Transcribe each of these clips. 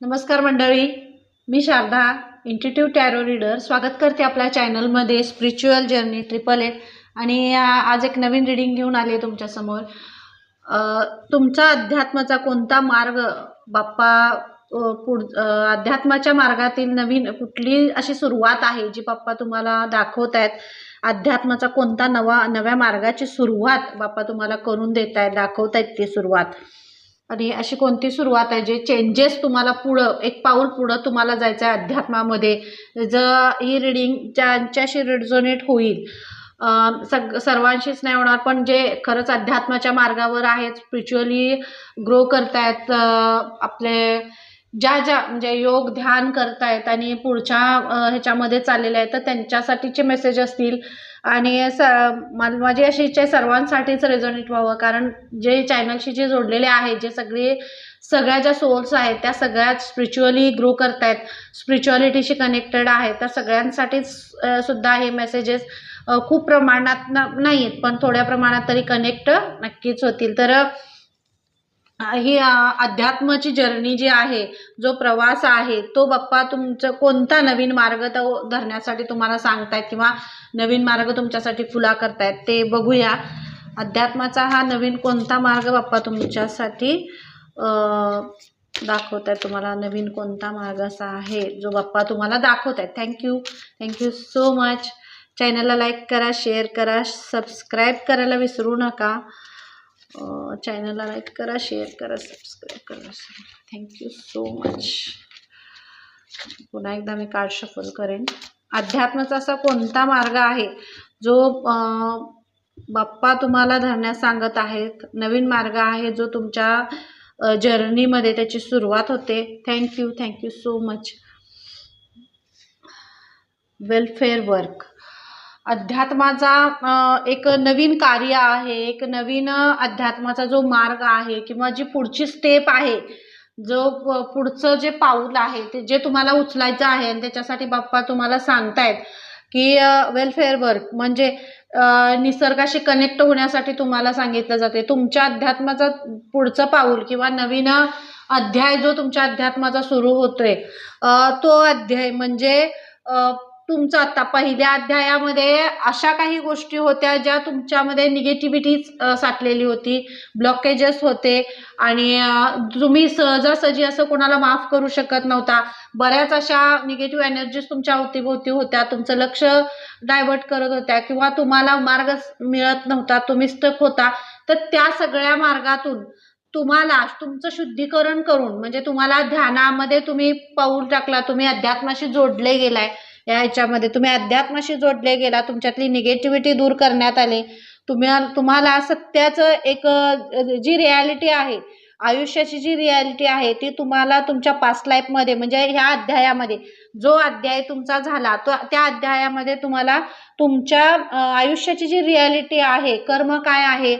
नमस्कार मंडळी मी शारदा इंटिट्यूट टॅरो रीडर स्वागत करते आपल्या चॅनलमध्ये स्पिरिच्युअल जर्नी ट्रिपल एट आणि आज एक नवीन रिडिंग घेऊन आले तुमच्यासमोर तुमचा अध्यात्माचा कोणता मार्ग बाप्पा पुढ अध्यात्माच्या मार्गातील नवीन कुठली अशी सुरुवात आहे जी बाप्पा तुम्हाला दाखवत आहेत? अध्यात्माचा कोणता नवा नव्या मार्गाची सुरुवात बाप्पा तुम्हाला करून देत आहेत दाखवत आहेत ती सुरुवात. आणि अशी कोणती सुरुवात आहे जे चेंजेस तुम्हाला पुढं एक पाऊल पुढं तुम्हाला जायचं आहे अध्यात्मामध्ये. जर ही रिडिंग ज्यांच्याशी रिझोनेट होईल सग सर्वांशीच नाही होणार पण जे खरंच अध्यात्माच्या मार्गावर आहेत स्पिरिच्युअली ग्रो करतायत आपले ज्या ज्या म्हणजे योग ध्यान करतायत आणि पुढच्या ह्याच्यामध्ये चाललेले आहेत तर त्यांच्यासाठीचे मेसेज असतील. आणि स मला माझी अशी इच्छा आहे सर्वांसाठीच रेझोनेट व्हावं. कारण जे चॅनलशी जे जोडलेले आहेत जे सगळे सगळ्या ज्या सोल्स आहेत त्या सगळ्यात स्पिरिच्युअली ग्रो करतायत स्पिरिच्युअलिटीशी कनेक्टेड आहेत तर सगळ्यांसाठीच सुद्धा हे मेसेजेस खूप प्रमाणात नाही आहेत पण थोड्या प्रमाणात तरी कनेक्ट नक्कीच होतील. तर ही अध्यात्माची जर्नी जी आहे जो प्रवास आहे तो बाप्पा तुमचं कोणता नवीन मार्ग तो धरण्यासाठी तुम्हाला सांगतायत किंवा नवीन मार्ग तुमच्यासाठी खुला करतायत ते बघूया. अध्यात्माचा हा नवीन कोणता मार्ग बाप्पा तुमच्यासाठी दाखवत आहे तुम्हाला नवीन कोणता मार्ग असा आहे जो बाप्पा तुम्हाला दाखवत आहेत thank you thank you so much चॅनलला लाईक करा शेअर करा सबस्क्राईब करायला विसरू नका. चॅनलला लाईक करा शेअर करा सबस्क्राईब करा. थँक्यू सो मच पुन्हा एकदा मी कार्ड शफल करेन. अध्यात्माचा असा कोणता मार्ग आहे? जो बाप्पा तुम्हाला धरण्यास सांगत आहेत. नवीन मार्ग आहे जो तुमच्या जर्नीमध्ये त्याची सुरुवात होते. Thank you thank you so much welfare work अध्यात्माचा एक नवीन कार्य आहे एक नवीन अध्यात्माचा जो मार्ग आहे किंवा जी पुढची स्टेप आहे जो पुढचं जे पाऊल आहे ते जे तुम्हाला उचलायचं आहे आणि त्याच्यासाठी बाप्पा तुम्हाला सांगतायत की वेलफेअर वर्क म्हणजे निसर्गाशी कनेक्ट होण्यासाठी तुम्हाला सांगितलं जाते. तुमच्या अध्यात्माचा पुढचं पाऊल किंवा नवीन अध्याय जो तुमच्या अध्यात्माचा सुरू होतोय तो अध्याय म्हणजे तुमचं आता पहिल्या अध्यायामध्ये अशा काही गोष्टी होत्या ज्या तुमच्यामध्ये निगेटिव्हिटी साठलेली होती ब्लॉकेजेस होते. आणि तुम्ही सहजासहजी असं कोणाला माफ करू शकत नव्हता बऱ्याच अशा निगेटिव्ह एनर्जीज तुमच्या अवतीभोवती होत्या. तुमचं लक्ष डायव्हर्ट करत होत्या किंवा तुम्हाला मार्ग मिळत नव्हता तुम्ही स्टक होता. तर त्या सगळ्या मार्गातून तुम्हाला तुमचं शुद्धीकरण करून म्हणजे तुम्हाला ध्यानामध्ये तुम्ही पाऊल टाकला तुम्ही अध्यात्माशी जोडले गेलाय. या ह्याच्यामध्ये तुम्ही अध्यात्माशी जोडले गेला तुमच्यातली निगेटिव्हिटी दूर करण्यात आली. तुम्ही तुम्हाला सत्याचं एक जी रियालिटी आहे आयुष्याची जी रियालिटी आहे ती तुम्हाला तुमच्या पास्ट लाईफमध्ये म्हणजे ह्या अध्यायामध्ये जो अध्याय तुमचा झाला तो त्या अध्यायामध्ये तुम्हाला तुमच्या आयुष्याची जी रियालिटी आहे कर्म काय आहे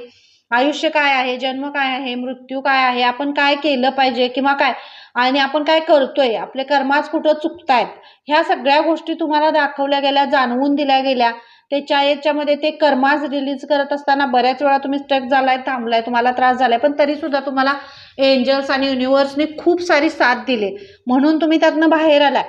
आयुष्य काय आहे? जन्म काय आहे? मृत्यू काय आहे? आपण काय केलं पाहिजे किंवा काय? आणि आपण काय करतोय? आपले कर्माच कुठं चुकतायत? ह्या सगळ्या गोष्टी तुम्हाला दाखवल्या गेल्या जाणवून दिल्या गेल्या. त्याच्या याच्यामध्ये ते कर्माज रिलीज करत असताना बऱ्याच वेळा तुम्ही स्टक झालाय थांबलाय तुम्हाला त्रास झालाय. पण तरी सुद्धा तुम्हाला एंजल्स आणि युनिव्हर्सने खूप सारी साथ दिली. म्हणून तुम्ही त्यातनं बाहेर आलाय.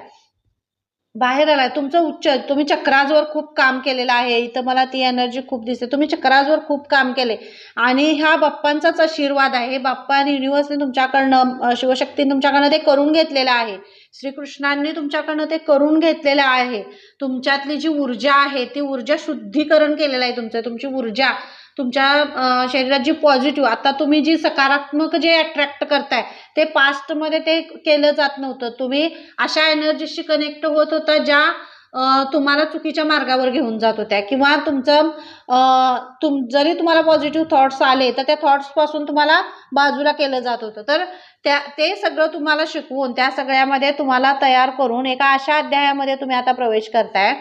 बाहेर आलाय. तुमचं उच्च तुम्ही चक्राजवर खूप काम केलेलं आहे. इथं मला ती एनर्जी खूप दिसते. तुम्ही चक्राजवर खूप काम केले. आणि ह्या बाप्पांचाच आशीर्वाद आहे. हे बाप्पा आणि युनिव्हर्सने तुमच्याकडनं शिवशक्तीने तुमच्याकडनं ते करून घेतलेलं आहे. श्रीकृष्णांनी तुमच्याकडनं ते करून घेतलेलं आहे. तुमच्यातली जी ऊर्जा आहे ती ऊर्जा शुद्धीकरण केलेलं आहे तुमचं. तुमची ऊर्जा तुमच्या शरीरात जी पॉझिटिव्ह आता तुम्ही जी सकारात्मक जे अट्रॅक्ट करताय ते पास्टमध्ये ते केलं जात नव्हतं. तुम्ही अशा एनर्जीशी कनेक्ट होत होता ज्या तुम्हाला चुकीच्या मार्गावर घेऊन जात होत्या. किंवा तुमचं तुम जरी तुम्हाला पॉझिटिव्ह थॉट्स आले तर त्या थॉट्सपासून तुम्हाला बाजूला केलं जात होतं. तर त्या ते सगळं तुम्हाला शिकवून त्या सगळ्यामध्ये तुम्हाला तयार करून एका अशा अध्यायामध्ये तुम्ही आता प्रवेश करताय.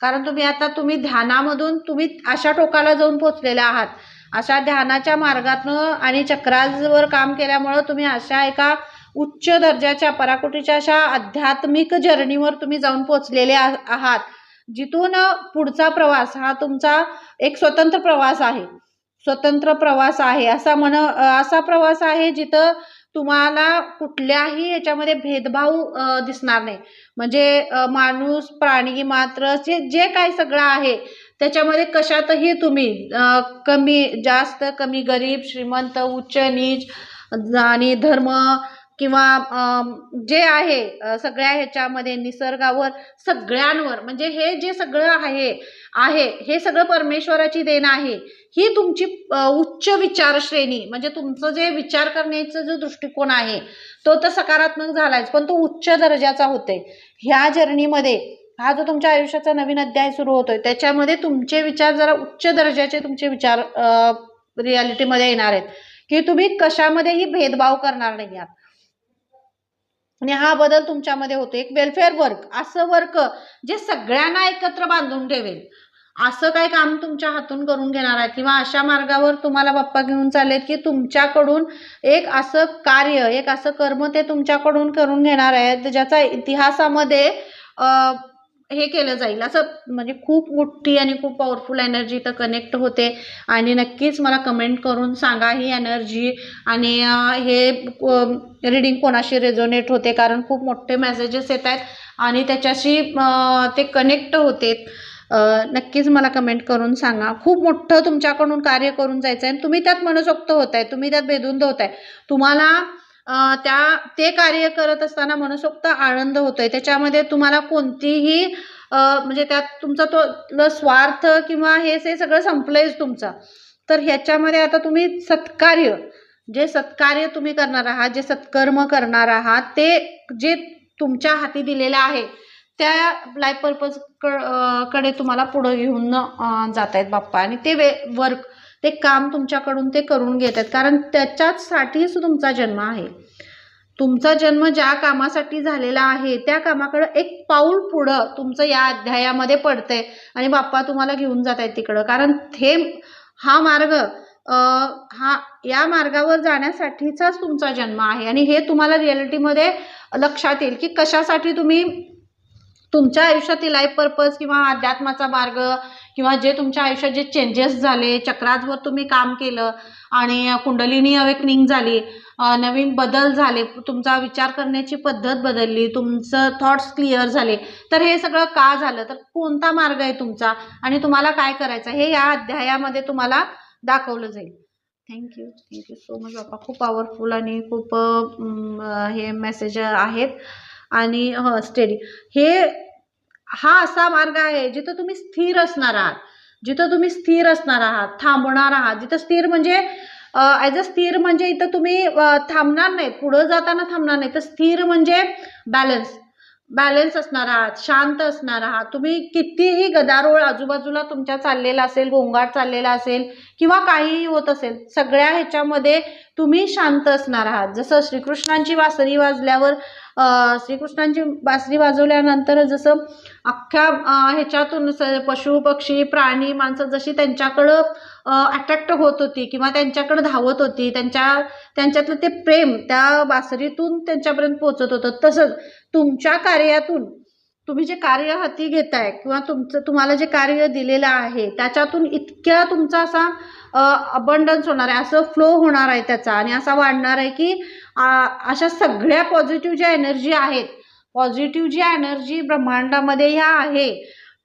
कारण तुम्ही आता तुम्ही ध्यानामधून तुम्ही अशा टोकाला जाऊन पोचलेल्या आहात. अशा ध्यानाच्या मार्गातनं आणि चक्राजवर काम केल्यामुळं तुम्ही अशा एका उच्च दर्जाच्या पराकुटीच्या अशा आध्यात्मिक जर्नीवर तुम्ही जाऊन पोचलेले आहात. जिथून पुढचा प्रवास हा तुमचा एक स्वतंत्र प्रवास आहे. स्वतंत्र प्रवास आहे. असा म्हण असा प्रवास आहे जिथं तुम्हाला कुठल्याही याच्यामध्ये भेदभाव दिसणार नाही. म्हणजे माणूस प्राणी मात्र जे जे काही सगळं आहे त्याच्यामध्ये कशातही तुम्ही कमी जास्त कमी गरीब श्रीमंत उच्च नीच आणि धर्म किंवा जे आहे सगळ्या ह्याच्यामध्ये निसर्गावर सगळ्यांवर म्हणजे हे जे सगळं आहे आहे हे सगळं परमेश्वराची देण आहे ही तुमची उच्च विचारश्रेणी म्हणजे तुमचं जे विचार करण्याचा जो दृष्टिकोन आहे तो तर सकारात्मक झालाच पण तो उच्च दर्जाचा होते ह्या जर्नीमध्ये हा जो तुमच्या आयुष्याचा नवीन अध्याय सुरू होतोय त्याच्यामध्ये तुमचे विचार जरा उच्च दर्जाचे तुमचे विचार रियालिटीमध्ये येणार आहेत. की तुम्ही कशामध्येही भेदभाव करणार नाही आहात. आणि हा बदल तुमच्यामध्ये होतो. एक वेलफेअर वर्क असं वर्क जे सगळ्यांना एकत्र बांधून ठेवेल. असं काही काम तुमच्या हातून करून घेणार आहे? किंवा अशा मार्गावर तुम्हाला बाप्पा घेऊन चालेल की तुमच्याकडून एक असं कार्य एक असं कर्म ते तुमच्याकडून करून घेणार आहेत ज्याचा इतिहासामध्ये हे केलं जाईल. असं म्हणजे खूप मोठी आणि खूप पॉवरफुल एनर्जी इथं कनेक्ट होते. आणि नक्कीच मला कमेंट करून सांगा ही एनर्जी आणि हे रीडिंग कोणाशी रेझोनेट होते? कारण खूप मोठे मेसेजेस येत आहेत. आणि त्याच्याशी ते कनेक्ट होते. नक्कीच मला कमेंट करून सांगा. खूप मोठं तुमच्याकडून कार्य करून जायचं आहे आणि तुम्ही त्यात मनसोक्त होत आहे तुम्ही त्यात भेदून होत आहे तुम्हाला त्या ते कार्य करत असताना मनसोक्त आनंद होतोय. त्याच्यामध्ये तुम्हाला कोणतीही म्हणजे त्यात तुमचा तो स्वार्थ किंवा हे हे सगळं संपलंयच तुमचं. तर ह्याच्यामध्ये आता तुम्ही सत्कार्य जे सत्कार्य तुम्ही करणार आहात जे सत्कर्म करणार आहात ते जे तुमच्या हाती दिलेलं आहे त्या लाईफ पर्पजकडे तुम्हाला पुढं घेऊन जात आहेत बाप्पा. आणि ते वे वर्क ते काम तुमच्याकडून ते करून घेत आहेत. कारण त्याच्याचसाठीच तुमचा जन्म आहे. तुमचा जन्म ज्या कामासाठी झालेला आहे त्या कामाकडं एक पाऊल पुढं तुमचं या अध्यायामध्ये पडतंय आणि बाप्पा तुम्हाला घेऊन जात आहेत तिकडं. कारण हे हा मार्ग हा या मार्गावर जाण्यासाठीचाच तुमचा जन्म आहे. आणि हे तुम्हाला रिॲलिटीमध्ये लक्षात येईल की कशासाठी तुम्ही तुमच्या आयुष्यातील लाईफ पर्पज किंवा अध्यात्माचा मार्ग किंवा जे तुमच्या आयुष्यात जे चेंजेस झाले चक्राजवर तुम्ही काम केलं आणि कुंडलिनी अवेकनिंग झाली नवीन बदल झाले तुमचा विचार करण्याची पद्धत बदलली तुमचं थॉट्स क्लिअर झाले तर हे सगळं का झालं? तर कोणता मार्ग आहे तुमचा? आणि तुम्हाला काय करायचं? हे या अध्यायामध्ये तुम्हाला दाखवलं जाईल. Thank you thank you so much Bappa. खूप पॉवरफुल आणि खूप हे मेसेज आहेत. आणि ह स्टेडी हे हा असा मार्ग आहे जिथं तुम्ही स्थिर असणार आहात. जिथं तुम्ही स्थिर असणार आहात थांबणार आहात. जिथं स्थिर म्हणजे ॲज अ स्थिर म्हणजे इथं तुम्ही थांबणार नाही. पुढं जाताना थांबणार नाही. तर स्थिर म्हणजे बॅलन्स बॅलन्स असणार आहात शांत असणार आहात. तुम्ही कितीही गदारोळ आजूबाजूला तुमच्या चाललेला असेल गोंगाट चाललेला असेल किंवा काहीही होत असेल सगळ्या ह्याच्यामध्ये तुम्ही शांत असणार आहात. जसं श्रीकृष्णांची वासरी वाजल्यावर श्रीकृष्णांची बासरी वाजवल्यानंतर जसं अख्ख्या ह्याच्यातून स पशु पक्षी प्राणी माणसं जशी त्यांच्याकडं अट्रॅक्ट होत होती किंवा त्यांच्याकडं धावत होती त्यांच्या त्यांच्यातलं ते प्रेम त्या बासरीतून त्यांच्यापर्यंत पोचत होतं. तसंच तुमच्या कार्यातून तुम्ही जे कार्य हाती घेताय किंवा तुमचं तुम्हाला जे कार्य दिलेलं आहे त्याच्यातून इतक्या तुमचा असा अबंडन्स होणार आहे असं फ्लो होणार आहे त्याचा. आणि असा वाढणार आहे की अशा सगळ्या पॉझिटिव्ह ज्या एनर्जी आहेत पॉझिटिव्ह जी एनर्जी ब्रह्मांडामध्ये ह्या आहे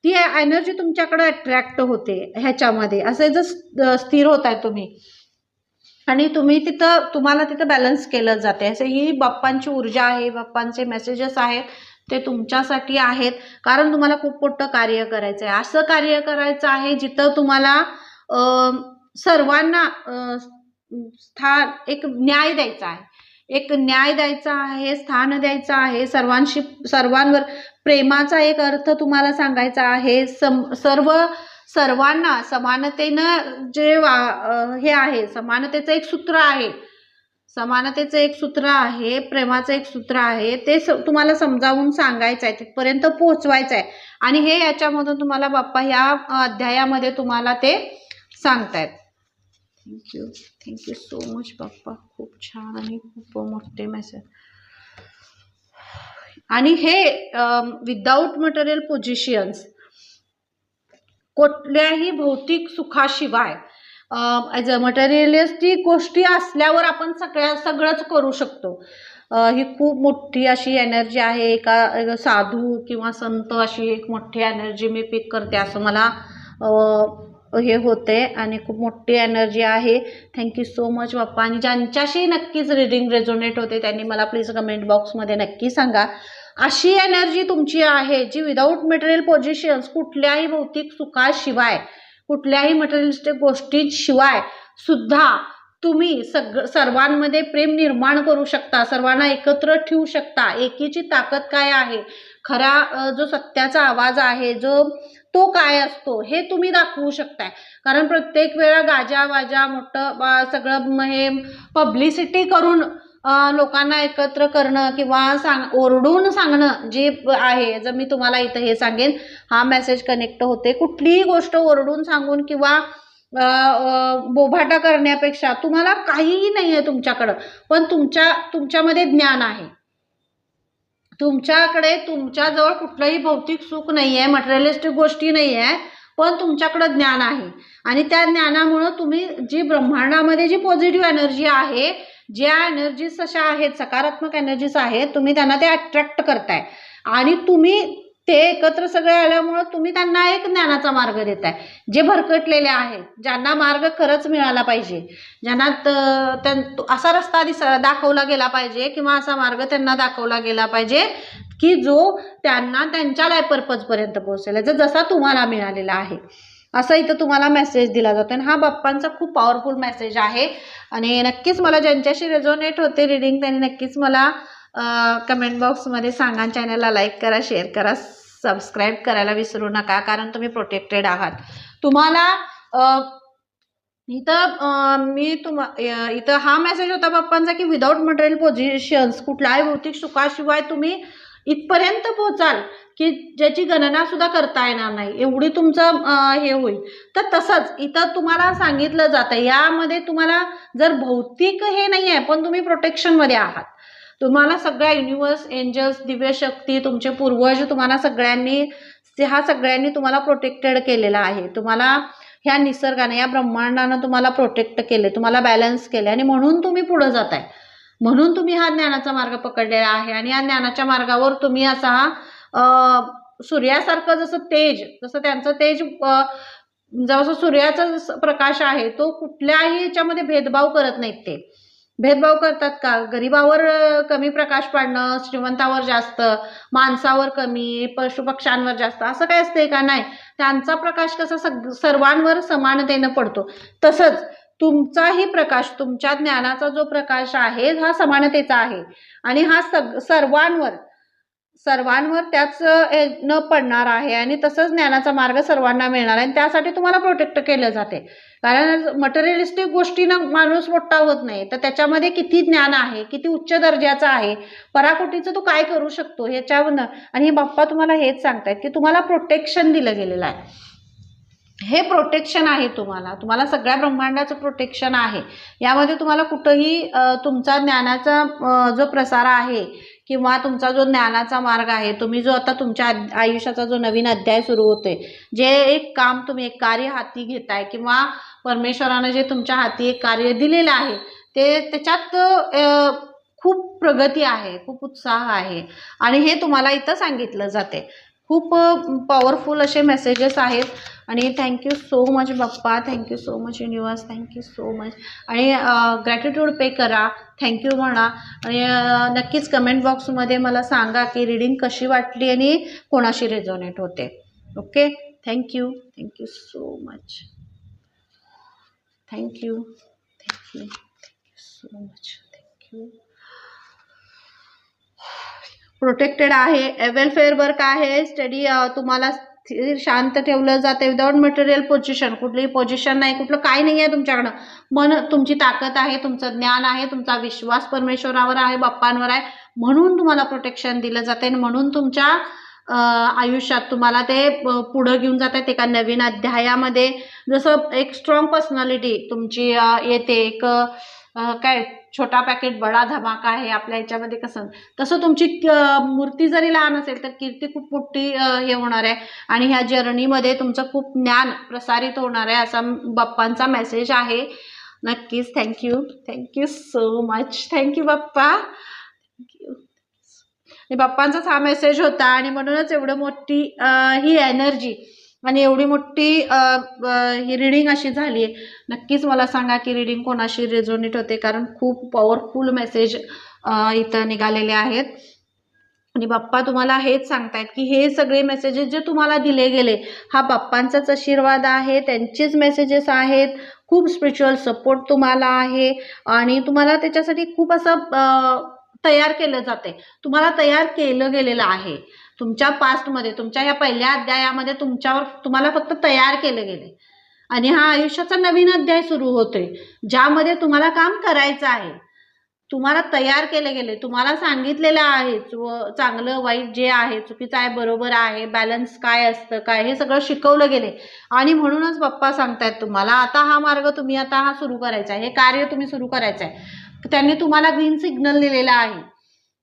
ती एनर्जी तुमच्याकडे अट्रॅक्ट होते ह्याच्यामध्ये. असे जर स्थिर होत आहे तुम्ही. आणि तुम्ही तिथं तुम्हाला तिथं बॅलन्स केलं जाते असे ही बाप्पांची ऊर्जा आहे बाप्पांचे मेसेजेस आहेत ते तुमच्यासाठी आहेत. कारण तुम्हाला खूप मोठं कार्य करायचं आहे असं कार्य करायचं आहे जिथं तुम्हाला सर्वांना स्थान एक न्याय द्यायचा आहे. एक न्याय द्यायचा आहे स्थान द्यायचं आहे सर्वांशी सर्वांवर प्रेमाचा एक अर्थ तुम्हाला सांगायचा आहे. सम सर्व सर्वांना समानतेनं जे वा हे आहे समानतेचं एक सूत्र आहे. समानतेचं एक सूत्र आहे प्रेमाचं एक सूत्र आहे ते स तुम्हाला समजावून सांगायचं आहे तिथपर्यंत पोहोचवायचं आहे. आणि हे याच्यामधून तुम्हाला बाप्पा ह्या अध्यायामध्ये तुम्हाला ते सांगतायत. Thank you thank you so much Bappa खूप छान आणि खूप मोठे मेसेज आणि हे विदाऊट मटेरियल पोझिशन्स कुठल्याही भौतिक सुखाशिवाय ॲज अ मटेरियलिस्टिक गोष्टी असल्यावर आपण सगळ्या सगळंच करू शकतो ही खूप मोठी अशी एनर्जी आहे एका साधू किंवा संत अशी एक मोठी एनर्जी मी पिक करते असं मला हे होते आणि खूप मोठी एनर्जी आहे. Thank you so much Bappa. आणि ज्यांच्याशी नक्कीच रिडिंग रेझोनेट होते त्यांनी मला प्लीज कमेंट बॉक्समध्ये नक्की सांगा. अशी एनर्जी तुमची आहे जी विदाऊट मटेरियल पोझिशन्स कुठल्याही भौतिक सुखाशिवाय कुठल्याही मटेरियलिस्टिक गोष्टींशिवाय सुद्धा तुम्ही सग सर्वांमध्ये प्रेम निर्माण करू शकता सर्वांना एकत्र ठेवू शकता. एकीची ताकद काय आहे? खरा जो सत्याचा आवाज आहे जो तो काय असतो हे तुम्ही दाखवू शकताय. कारण प्रत्येक वेळा गाजा वाजा मोठं बा सगळं हे पब्लिसिटी करून लोकांना एकत्र करणं किंवा सांग ओरडून सांगणं जे आहे जर मी तुम्हाला इथं हे सांगेन हा मेसेज कनेक्ट होते. कुठलीही गोष्ट ओरडून सांगून किंवा बोभाटा करण्यापेक्षा तुम्हाला काहीही नाही आहे तुमच्याकडं. पण तुमच्या तुमच्यामध्ये ज्ञान आहे. तुमच्याकडे तुमच्याजवळ कुठलंही भौतिक सुख नाही आहे मटेरियलिस्टिक गोष्टी नाही आहे पण तुमच्याकडं ज्ञान आहे. आणि त्या ज्ञानामुळं तुम्ही जी ब्रह्मांडामध्ये जी पॉझिटिव्ह एनर्जी आहे ज्या एनर्जीज अशा आहेत सकारात्मक एनर्जीज आहेत तुम्ही त्यांना ते अट्रॅक्ट करताय. आणि तुम्ही ते एकत्र सगळे आल्यामुळं तुम्ही त्यांना एक ज्ञानाचा मार्ग देताय. जे भरकटलेले आहेत ज्यांना मार्ग खरंच मिळाला पाहिजे ज्यांना त- त्यां- असा रस्ता दिस दाखवला गेला पाहिजे किंवा असा मार्ग त्यांना दाखवला गेला पाहिजे की जो त्यांना त्यांच्या लाय पर्पजपर्यंत पोहोचेल. जर जसा तुम्हाला मिळालेला आहे असं इथं तुम्हाला मेसेज दिला जातो आणि हा बाप्पांचा खूप पॉवरफुल मेसेज आहे. आणि नक्कीच मला ज्यांच्याशी रेझोनेट होते रिडिंग त्यांनी नक्कीच मला कमेंट बॉक्समध्ये सांगा चॅनलला लाईक करा शेअर करा सबस्क्राईब करायला विसरू नका कारण तुम्ही प्रोटेक्टेड आहात. तुम्हाला इथं मी तुम्हा इथं हा मेसेज होता पप्पांचा की विदाऊट मटेरियल पोझिशन्स कुठल्याही भौतिक सुखाशिवाय तुम्ही इथपर्यंत पोहोचाल की ज्याची गणना सुद्धा करता येणार नाही. एवढी तुमचं हे होईल. तर तसंच इथं तुम्हाला सांगितलं जातं यामध्ये तुम्हाला जर भौतिक हे नाही आहे पण तुम्ही प्रोटेक्शनमध्ये आहात. तुम्हाला सगळ्या युनिवर्स एंजल्स दिव्यशक्ती तुमचे पूर्वज तुम्हाला सगळ्यांनी ह्या सगळ्यांनी तुम्हाला प्रोटेक्टेड केलेला आहे. तुम्हाला ह्या निसर्गाने या ब्रह्मांडानं तुम्हाला प्रोटेक्ट केले तुम्हाला बॅलन्स केले आणि म्हणून तुम्ही पुढं जात आहे म्हणून तुम्ही हा ज्ञानाचा मार्ग पकडलेला आहे आणि या ज्ञानाच्या मार्गावर तुम्ही असा हा सूर्यासारखं जसं तेज जसं त्यांचं तेज जसं सूर्याचा जसं प्रकाश आहे तो कुठल्याही याच्यामध्ये भेदभाव करत नाहीत ते. भेदभाव करतात का? गरिबावर कमी प्रकाश पाडणं श्रीमंतावर जास्त माणसावर कमी पशुपक्ष्यांवर जास्त असं काय असतंय का? नाही. त्यांचा प्रकाश कसा सग सर्वांवर समानतेनं पडतो. तसंच तुमचाही प्रकाश तुमच्या ज्ञानाचा जो प्रकाश आहे हा समानतेचा आहे. आणि हा सग सर्वांवर सर्वांवर त्याच न पडणार आहे. आणि तसंच ज्ञानाचा मार्ग सर्वांना मिळणार आहे. आणि त्यासाठी तुम्हाला प्रोटेक्ट केलं जाते कारण मटेरियलिस्टिक गोष्टीनं माणूस मोठा होत नाही. तर त्याच्यामध्ये किती ज्ञान आहे किती उच्च दर्जाचं आहे पराकोटीचं तो काय करू शकतो ह्याच्यावरनं? आणि हे बाप्पा तुम्हाला हेच सांगतायत की तुम्हाला प्रोटेक्शन दिलं गेलेलं आहे. हे प्रोटेक्शन आहे तुम्हाला. तुम्हाला सगळ्या ब्रह्मांडाचं प्रोटेक्शन आहे. यामध्ये तुम्हाला कुठंही तुमचा ज्ञानाचा जो प्रसार आहे किंवा तुमचा जो ज्ञानाचा मार्ग आहे तुम्ही जो आता तुमच्या आयुष्याचा जो नवीन अध्याय सुरू होतोय जे एक काम तुम्ही एक कार्य हाती घेताय किंवा परमेश्वरानं जे तुमच्या हाती एक कार्य दिलेलं आहे ते त्याच्यात खूप प्रगती आहे खूप उत्साह आहे. आणि हे तुम्हाला इथं सांगितलं जाते. खूप पॉवरफुल असे मेसेजेस आहेत. आणि thank you so much Bappa thank you so much universe thank you so much आणि ग्रॅटिट्यूड पे करा थँक्यू म्हणा. आणि नक्कीच कमेंट बॉक्समध्ये मला सांगा की रिडिंग कशी वाटली आणि कोणाशी रेझोनेट होते. Okay thank you thank you so much thank you thank you thank you so much thank you protected आहे. वेलफेअर वर्क आहे. स्टडी तुम्हाला स्थिर शांत ठेवलं जाते विदाउट मटेरियल पोझिशन कुठलीही पोझिशन नाही. कुठलं काय नाही आहे तुमच्याकडं. मन तुमची ताकद आहे. तुमचं ज्ञान आहे. तुमचा विश्वास परमेश्वरावर आहे. बाप्पांवर आहे. म्हणून तुम्हाला प्रोटेक्शन दिलं जाते. आणि म्हणून तुमच्या आयुष्यात तुम्हाला ते पुढं घेऊन जात आहेत एका नवीन अध्यायामध्ये. जसं एक स्ट्रॉंग पर्सनॅलिटी तुमची येते. एक काय छोटा पॅकेट बडा धमाका आहे आपल्या याच्यामध्ये कसं. तसं तुमची मूर्ती जरी लहान असेल तर कीर्ती खूप मोठी हे होणार आहे. आणि ह्या जर्नीमध्ये तुमचं खूप ज्ञान प्रसारित होणार आहे असा बाप्पांचा मेसेज आहे. नक्कीच. Thank you thank you so much thank you Bappa. आणि बाप्पांचाच हा मेसेज होता आणि म्हणूनच एवढं मोठी ही एनर्जी आणि एवढी मोठी ही रिडिंग अशी झाली आहे नक्कीच मला सांगा की रिडिंग कोणाशी रेझोनेट होते? कारण खूप पॉवरफुल मेसेज इथं निघालेले आहेत. आणि बाप्पा तुम्हाला हेच सांगतायत की हे सगळे मेसेजेस जे तुम्हाला दिले गेले हा बाप्पांचाच आशीर्वाद आहे त्यांचेच मेसेजेस आहेत खूप स्पिरिच्युअल सपोर्ट तुम्हाला आहे. आणि तुम्हाला त्याच्यासाठी खूप असं तयार केलं जाते. तुम्हाला तयार केलं गेलेलं आहे. तुमच्या पास्टमध्ये तुमच्या या पहिल्या अध्यायामध्ये तुमच्यावर तुम्हाला फक्त तयार केलं गेले आणि हा आयुष्याचा नवीन अध्याय सुरू होतोय. ज्यामध्ये तुम्हाला काम करायचं आहे. तुम्हाला तयार केले गेले तुम्हाला सांगितलेलं आहे व चांगलं वाईट जे आहे चुकीचं आहे बरोबर आहे बॅलन्स काय असतं काय हे सगळं शिकवलं गेले आणि म्हणूनच पप्पा सांगतायत तुम्हाला आता हा मार्ग तुम्ही आता हा सुरू करायचा आहे. हे कार्य तुम्ही सुरू करायचं आहे. त्यांनी तुम्हाला ग्रीन सिग्नल दिलेला आहे.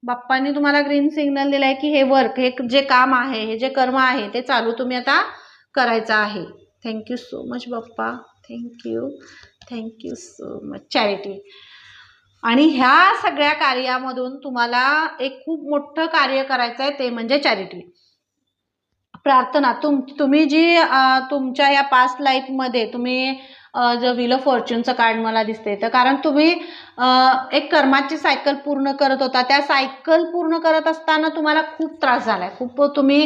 बाप्पांनी तुम्हाला ग्रीन सिग्नल दिलाय आहे की हे वर्क हे जे काम आहे हे जे कर्म आहे ते चालू तुम्ही आता करायचं आहे. Thank you so much Bappa. Thank you thank you so much charity आणि ह्या सगळ्या कार्यामधून तुम्हाला एक खूप मोठं कार्य करायचं आहे ते म्हणजे चॅरिटी प्रार्थना तुम तुम्ही जी तुमच्या या पास्ट लाईफमध्ये तुम्ही जो जर व्हील ऑफ फॉर्च्यूनचं कार्ड मला दिसते तर कारण तुम्ही एक कर्माची सायकल पूर्ण करत होता. त्या सायकल पूर्ण करत असताना तुम्हाला खूप त्रास झाला आहे खूप तुम्ही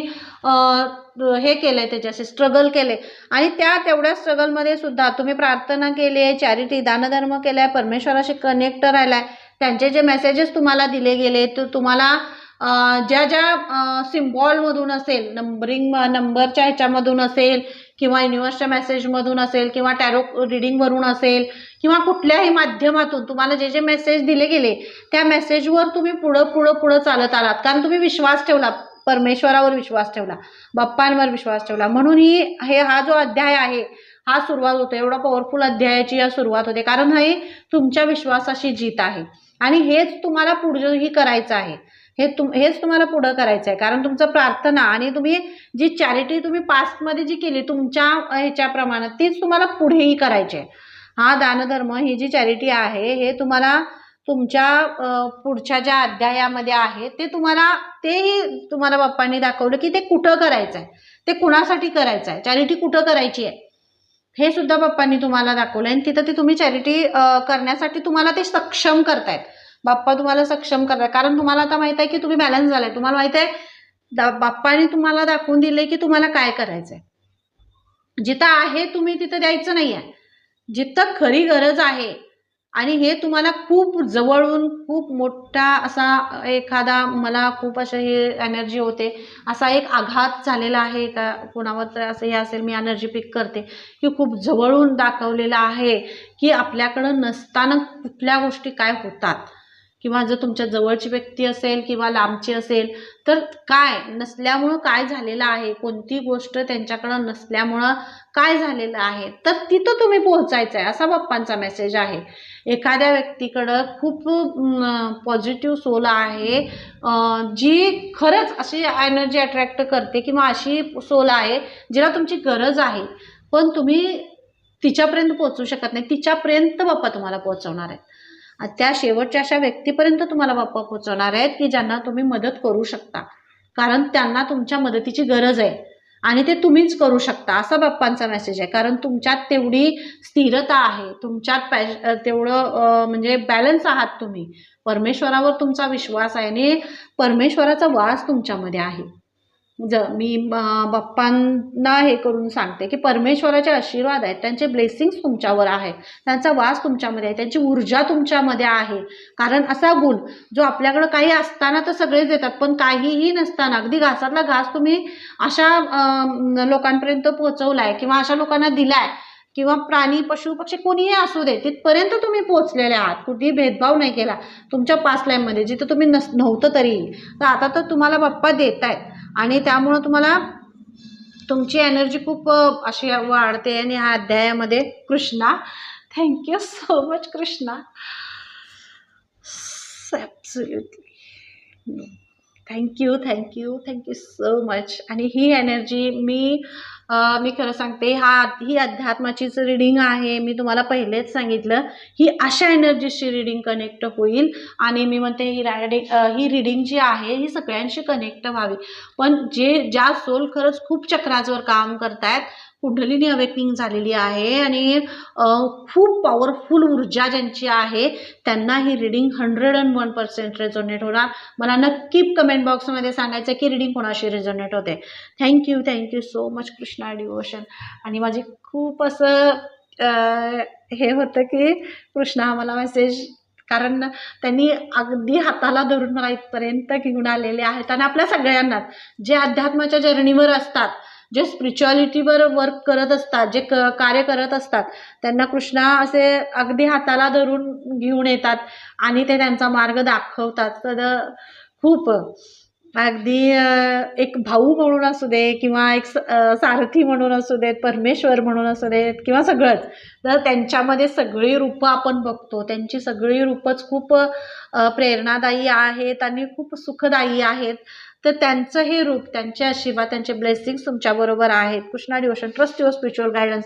हे केलं आहे त्याच्याशी स्ट्रगल केले आणि त्या तेवढ्या स्ट्रगलमध्ये सुद्धा तुम्ही प्रार्थना केली आहे चॅरिटी दानधर्म केला आहे परमेश्वराशी कनेक्ट राहिला आहे त्यांचे जे मेसेजेस तुम्हाला दिले गेले तर तुम्हाला ज्या ज्या सिम्बॉलमधून असेल नंबरिंग नंबरच्या ह्याच्यामधून असेल किंवा युनिव्हर्सच्या मेसेजमधून असेल किंवा टॅरो रिडिंगवरून असेल किंवा कुठल्याही माध्यमातून तुम्हाला जे जे मेसेज दिले गेले त्या मेसेजवर तुम्ही पुढं पुढं पुढं चालत आलात. कारण तुम्ही विश्वास ठेवला परमेश्वरावर विश्वास ठेवला बाप्पांवर विश्वास ठेवला. म्हणून ही हे हा जो अध्याय आहे हा सुरुवात होतो एवढा पॉवरफुल अध्यायाची या सुरुवात होते. कारण हे तुमच्या विश्वासाशी जीत आहे. आणि हेच तुम्हाला पुढेही करायचं आहे. हे तुम हेच तुम्हाला पुढं करायचं आहे कारण तुमचं प्रार्थना आणि तुम्ही जी चॅरिटी तुम्ही पास्टमध्ये जी केली तुमच्या ह्याच्याप्रमाणे तीच तुम्हाला पुढेही करायची आहे हा दानधर्म ही जी चॅरिटी आहे हे तुम्हाला तुमच्या पुढच्या ज्या अध्यायामध्ये आहे ते तुम्हाला तेही तुम्हाला बाप्पांनी दाखवलं की ते कुठं करायचं आहे ते कुणासाठी करायचं आहे चॅरिटी कुठं करायची आहे? हे सुद्धा बाप्पांनी तुम्हाला दाखवलं आणि तिथं ते तुम्ही चॅरिटी करण्यासाठी तुम्हाला ते सक्षम करतायत. बाप्पा तुम्हाला सक्षम करणार. कारण तुम्हाला आता माहीत आहे की तुम्ही बॅलन्स झालाय. तुम्हाला माहीत आहे दा बाप्पाने तुम्हाला दाखवून दिले की तुम्हाला काय करायचंय. जिथं आहे तुम्ही तिथं द्यायचं नाही आहे जिथं खरी गरज आहे आणि हे तुम्हाला खूप जवळून खूप मोठा असा एखादा मला खूप असे हे एनर्जी होते. असा एक आघात झालेला आहे का? कोणावर तर असं हे असेल मी एनर्जी पिक करते. की खूप जवळून दाखवलेलं आहे की आपल्याकडं नसताना कुठल्या गोष्टी काय होतात. किंवा जर तुमच्या जवळची व्यक्ती असेल किंवा लांबची असेल तर काय? नसल्यामुळं काय झालेलं आहे? कोणती गोष्ट त्यांच्याकडं नसल्यामुळं काय झालेलं आहे? तर तिथं तुम्ही पोहोचायचं आहे असा बाप्पांचा मेसेज आहे. एखाद्या व्यक्तीकडं खूप पॉझिटिव्ह सोल आहे जी खरंच अशी एनर्जी अट्रॅक्ट करते किंवा अशी सोल आहे जिला तुमची गरज आहे. पण तुम्ही तिच्यापर्यंत पोहोचू शकत नाही. तिच्यापर्यंत बाप्पा तुम्हाला पोहोचवणार आहेत. त्या शेवटच्या अशा व्यक्तीपर्यंत तुम्हाला बाप्पा पोहोचवणार आहेत की ज्यांना तुम्ही मदत करू शकता. कारण त्यांना तुमच्या मदतीची गरज आहे आणि ते तुम्हीच करू शकता असा बाप्पांचा मेसेज आहे. कारण तुमच्यात तेवढी स्थिरता आहे तुमच्यात पॅ तेवढं म्हणजे बॅलन्स आहात तुम्ही. परमेश्वरावर तुमचा विश्वास आहे आणि परमेश्वराचा वास तुमच्यामध्ये आहे. ज मी बाप्पांना हे करून सांगते की परमेश्वराचे आशीर्वाद आहेत त्यांचे ब्लेसिंग्स तुमच्यावर आहे त्यांचा वास तुमच्यामध्ये आहे त्यांची ऊर्जा तुमच्यामध्ये आहे. कारण असा गुण जो आपल्याकडं काही असताना तर सगळेच देतात पण काहीही नसताना अगदी घासातला घास तुम्ही अशा लोकांपर्यंत लोकांपर्यंत पोहोचवलाय किंवा अशा लोकांना दिलाय किंवा प्राणी पशु पक्षी कोणीही असू दे तिथपर्यंत तुम्ही पोहोचलेले आहात. कुठेही भेदभाव नाही केला. तुमच्या पास्ट लाईफमध्ये जिथं तुम्ही नस नव्हतं तरी. तर आता तर तुम्हाला बाप्पा देत आहेत आणि त्यामुळं तुम्हाला तुमची एनर्जी खूप अशी वाढते. आणि ह्या अध्यायामध्ये Krishna thank you so much Krishna. Absolutely thank you thank you thank you so much आणि ही एनर्जी मी मी खरं सांगते हा ही अध्यात्माचीच रिडिंग आहे. मी तुम्हाला पहिलेच सांगितलं ही अशा एनर्जीची रिडिंग कनेक्ट होईल. आणि मी म्हणते ही रायडिंग ही रिडिंग जी आहे ही सगळ्यांशी कनेक्ट व्हावी. पण जे ज्या सोल खरंच खूप चक्राजवर काम करतायत कुंडलिनी अवेकनिंग झालेली आहे आणि खूप पॉवरफुल ऊर्जा ज्यांची आहे त्यांना ही reading hundred and one percent resonate होणार. मला नक्की कमेंट बॉक्समध्ये सांगायचं की रिडिंग कोणाशी रेझोनेट होते. Thank you thank you so much Krishna devotion आणि माझी खूप असं हे होतं की कृष्णा मला मेसेज कारण त्यांनी अगदी हाताला धरून मला इथपर्यंत घेऊन आलेले आहेत. आणि आपल्या सगळ्यांनाच जे अध्यात्माच्या जर्नीवर असतात जे स्पिरिच्युअलिटीवर वर्क करत असतात जे क कार्य करत असतात त्यांना कृष्णा असे अगदी हाताला धरून घेऊन येतात आणि ते त्यांचा मार्ग दाखवतात. तर खूप अगदी एक भाऊ म्हणून असू दे किंवा एक सारथी म्हणून असू देत परमेश्वर म्हणून असू देत किंवा सगळंच. तर त्यांच्यामध्ये सगळी रूपं आपण बघतो. त्यांची सगळी रूपच खूप प्रेरणादायी आहेत आणि खूप सुखदायी आहेत. तर त्यांचं हे रूप त्यांचे आशीर्वाद त्यांचे ब्लेसिंग्स तुमच्याबरोबर आहेत. Krishna devotion trust your spiritual guidance.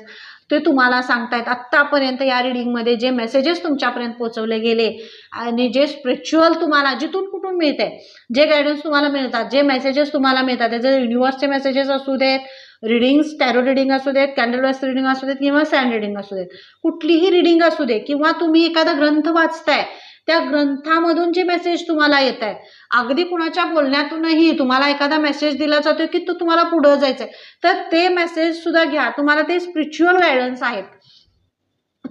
ते तुम्हाला सांगतायत. आत्तापर्यंत या रिडिंगमध्ये जे मेसेजेस तुमच्यापर्यंत पोहोचवले गेले आणि जे स्पिरिच्युअल तुम्हाला जिथून कुठून मिळते जे गायडन्स तुम्हाला मिळतात जे मेसेजेस तुम्हाला मिळतात त्याचे युनिव्हर्सचे मेसेजेस असू देत रिडिंग्स टॅरो रिडिंग असू देत कॅन्डलवेस रिडिंग असू देत किंवा सँड रिडिंग असू देत कुठलीही रिडिंग असू दे किंवा तुम्ही एखादा ग्रंथ वाचताय त्या ग्रंथामधून जे मेसेज तुम्हाला येत आहेत अगदी कुणाच्या बोलण्यातूनही तुम्हाला एखादा मेसेज दिला जातो की तो तुम्हाला पुढं जायचं आहे तर ते मेसेज सुद्धा घ्या. तुम्हाला ते स्पिरिच्युअल गायडन्स आहेत.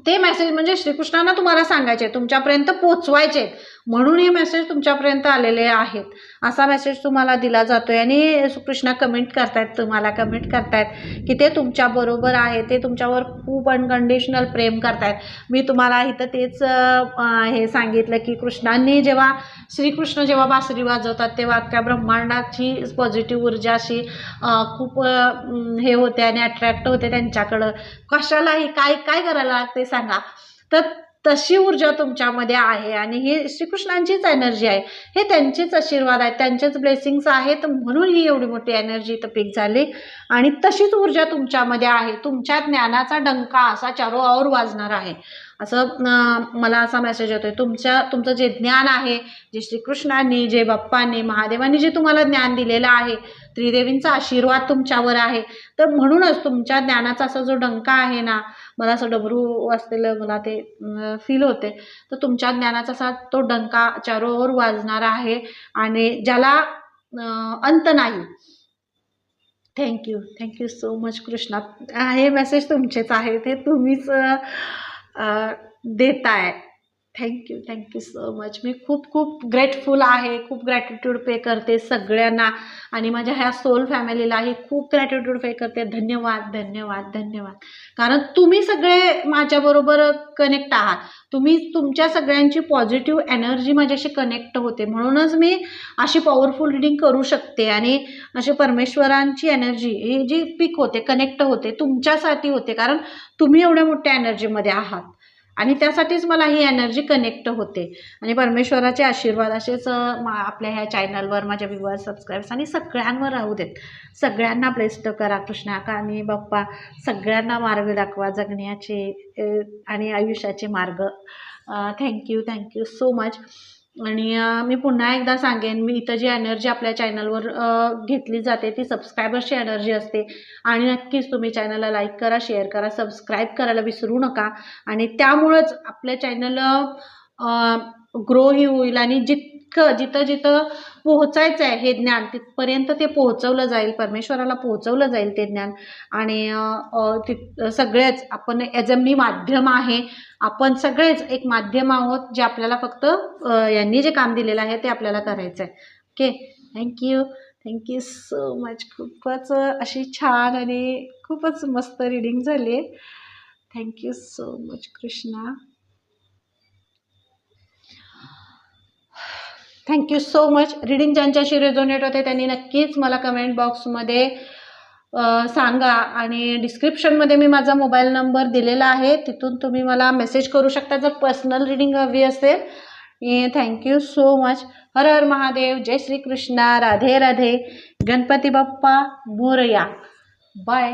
ते मेसेज म्हणजे श्रीकृष्णांना तुम्हाला सांगायचे तुमच्यापर्यंत पोचवायचे म्हणून हे मेसेज तुमच्यापर्यंत आलेले आहेत. असा मेसेज तुम्हाला दिला जातो आहे आणि कृष्णा कमेंट करतायत तुम्हाला कमेंट करतायत की ते तुमच्याबरोबर आहे ते तुमच्यावर खूप अनकंडिशनल प्रेम करतायत. मी तुम्हाला इथं तेच हे सांगितलं की कृष्णांनी जेव्हा श्रीकृष्ण जेव्हा बासरी वाजवतात तेव्हा अख्ख्या ब्रह्मांडाची पॉझिटिव्ह ऊर्जा अशी खूप हे होते आणि अट्रॅक्ट होते त्यांच्याकडं. कशालाही काय काय करायला लागते सांगा. तर तशी ऊर्जा तुमच्यामध्ये आहे आणि ही श्रीकृष्णांचीच एनर्जी आहे. हे त्यांचेच आशीर्वाद आहेत त्यांचेच ब्लेसिंग्स आहेत म्हणून ही एवढी मोठी एनर्जी इथं पीक झाली. आणि तशीच ऊर्जा तुमच्यामध्ये आहे. तुमच्या ज्ञानाचा डंका असा चारोआवर वाजणार आहे. असं मला असा मेसेज येतोय. तुमच्या तुमचं जे ज्ञान आहे जे श्रीकृष्णांनी जे बाप्पांनी महादेवांनी जे तुम्हाला ज्ञान दिलेलं आहे त्रिदेवींचा आशीर्वाद तुमच्यावर आहे. तर म्हणूनच तुमच्या ज्ञानाचा असा जो डंका आहे ना मला असं डबरू वाजलेलं मला ते फील होते तर तुमच्या ज्ञानाचा असा तो डंका चारोवर वाजणार आहे आणि ज्याला अंत नाही. Thank you thank you so much Krishna. हे मेसेज तुमचेच आहे. ते तुम्हीच अं, देताय. Thank you thank you so much मी खूप खूप ग्रेटफुल आहे खूप ग्रॅटिट्यूड पे करते सगळ्यांना. आणि माझ्या ह्या सोल फॅमिलीलाही खूप ग्रॅटिट्यूड पे करते. धन्यवाद धन्यवाद धन्यवाद. कारण तुम्ही सगळे माझ्याबरोबर कनेक्ट आहात. तुम्ही तुमच्या सगळ्यांची पॉझिटिव्ह एनर्जी माझ्याशी कनेक्ट होते. म्हणूनच मी अशी पॉवरफुल रिडिंग करू शकते. आणि अशी परमेश्वरांची एनर्जी ही जी पिक होते कनेक्ट होते तुमच्यासाठी होते. कारण तुम्ही एवढ्या मोठ्या एनर्जीमध्ये आहात. आणि त्यासाठीच मला ही एनर्जी कनेक्ट होते. आणि परमेश्वराचे आशीर्वाद असेच मा आपल्या ह्या चॅनलवर माझ्या व्ह्युअर्स सबस्क्राईब्स आणि सगळ्यांवर राहू देत. सगळ्यांना ब्लेस्ट करा कृष्णाका आणि बाप्पा. सगळ्यांना मार्ग दाखवा जगण्याचे आणि आयुष्याचे मार्ग. थँक्यू थँक्यू सो मच आणि मी पुन्हा एकदा सांगेन मी इथं जी एनर्जी आपल्या चॅनलवर घेतली जाते ती सबस्क्रायबर्सची एनर्जी असते. आणि नक्कीच तुम्ही चॅनलला लाईक करा शेअर करा सबस्क्राईब करायला विसरू नका. आणि त्यामुळंच आपल्या चॅनल ग्रोही होईल आणि जितकं जिथं जिथं पोहोचायचं आहे हे ज्ञान तिथपर्यंत ते पोहोचवलं जाईल परमेश्वराला पोहोचवलं जाईल ते ज्ञान. आणि तिथ सगळेच आपण ॲज अ मी माध्यम आहे आपण सगळेच एक माध्यम आहोत जे आपल्याला फक्त यांनी जे काम दिलेलं आहे ते आपल्याला करायचं आहे okay thank you thank you so much खूपच अशी छान आणि खूपच मस्त रिडिंग झाली. Thank you so much Krishna thank you so much reading ज्यांच्याशी रेझोनेट होते. त्यांनी नक्कीच मला कमेंट बॉक्समध्ये सांगा. आणि डिस्क्रिप्शनमध्ये मी माझा मोबाईल नंबर दिलेला आहे. तिथून तुम्ही मला मेसेज करू शकता. जर पर्सनल रिडिंग हवी असेल. थँक्यू सो मच हर हर महादेव. जय श्री कृष्णा. राधे राधे. गणपती बाप्पा. मोरया. बाय